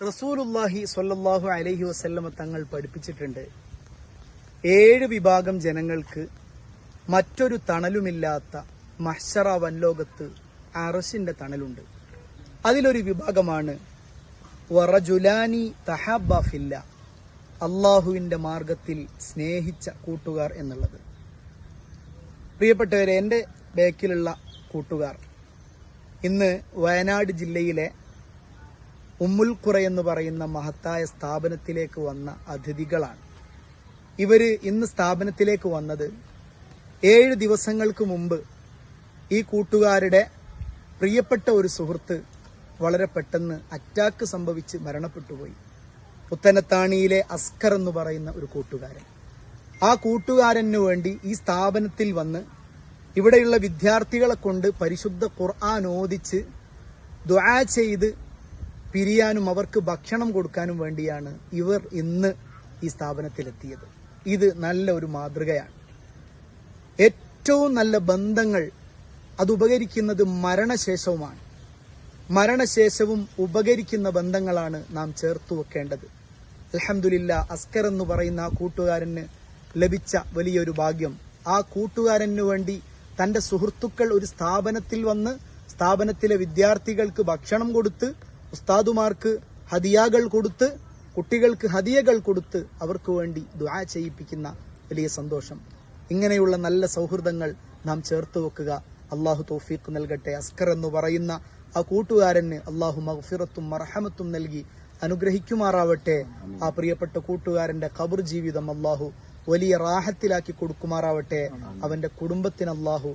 റസൂലുല്ലാഹി സ്വല്ലല്ലാഹു അലൈഹി വസല്ലമ തങ്ങൾ പഠിപ്പിച്ചിട്ടുണ്ട്. ഏഴ് വിഭാഗം ജനങ്ങൾക്ക് മറ്റൊരു തണലുമില്ലാത്ത മഹ്ഷറ വൻലോകത്ത് അറസിന്റെ തണലുണ്ട്. അതിലൊരു വിഭാഗമാണ് വറജുലാനി തഹാബാഫില്ല അള്ളാഹുവിന്റെ മാർഗത്തിൽ സ്നേഹിച്ച കൂട്ടുകാർ എന്നുള്ളത്. പ്രിയപ്പെട്ടവരെ എന്റെ ബാക്കിലുള്ള കൂട്ടുകാർ ഇന്ന് വയനാട് ജില്ലയിലെ ഉമ്മുൽഖുറ എന്ന് പറയുന്ന മഹത്തായ സ്ഥാപനത്തിലേക്ക് വന്ന അതിഥികളാണ്. ഇവർ ഇന്ന് സ്ഥാപനത്തിലേക്ക് വന്നത് ഏഴ് ദിവസങ്ങൾക്ക് മുമ്പ് ഈ കൂട്ടുകാരുടെ പ്രിയപ്പെട്ട ഒരു സുഹൃത്ത് വളരെ പെട്ടെന്ന് അറ്റാക്ക് സംഭവിച്ച് മരണപ്പെട്ടുപോയി. പുത്തനത്താണിയിലെ അസ്കർ എന്ന് പറയുന്ന ഒരു കൂട്ടുകാരൻ. ആ കൂട്ടുകാരനു വേണ്ടി ഈ സ്ഥാപനത്തിൽ വന്ന് ഇവിടെയുള്ള വിദ്യാർത്ഥികളെ കൊണ്ട് പരിശുദ്ധ ഖുർആൻ ഓദിച്ച് ദുആ ചെയ്ത് പിരിയാനും അവർക്ക് ഭക്ഷണം കൊടുക്കാനും വേണ്ടിയാണ് ഇവർ ഇന്ന് ഈ സ്ഥാപനത്തിലെത്തിയത്. ഇത് നല്ല ഒരു മാതൃകയാണ്. ഏറ്റവും നല്ല ബന്ധങ്ങൾ അത് ഉപകരിക്കുന്നത് മരണശേഷവുമാണ്. മരണശേഷവും ഉപകരിക്കുന്ന ബന്ധങ്ങളാണ് നാം ചേർത്തു വെക്കേണ്ടത്. അലഹമുല്ല അസ്കർ എന്ന് പറയുന്ന ആ കൂട്ടുകാരന് ലഭിച്ച വലിയൊരു ഭാഗ്യം. ആ കൂട്ടുകാരന് വേണ്ടി തന്റെ സുഹൃത്തുക്കൾ ഒരു സ്ഥാപനത്തിൽ വന്ന് സ്ഥാപനത്തിലെ വിദ്യാർത്ഥികൾക്ക് ഭക്ഷണം കൊടുത്ത് ഉസ്താദുമാർക്ക് ഹദിയാകൾ കൊടുത്ത് കുട്ടികൾക്ക് ഹദിയകൾ കൊടുത്ത് അവർക്ക് വേണ്ടി ദുആ ചെയ്യിപ്പിക്കുന്ന വലിയ സന്തോഷം. ഇങ്ങനെയുള്ള നല്ല സൗഹൃദങ്ങൾ നാം ചേർത്ത് വെക്കുക. അള്ളാഹു തൗഫീഖ് നൽകട്ടെ. അസ്കർ എന്ന് പറയുന്ന ആ കൂട്ടുകാരന് അള്ളാഹു മഹഫിറത്തും മർഹമത്തും നൽകി അനുഗ്രഹിക്കുമാറാവട്ടെ. ആ പ്രിയപ്പെട്ട കൂട്ടുകാരന്റെ ഖബർ ജീവിതം അള്ളാഹു വലിയ റാഹത്തിലാക്കി കൊടുക്കുമാറാവട്ടെ. അവന്റെ കുടുംബത്തിന് അള്ളാഹു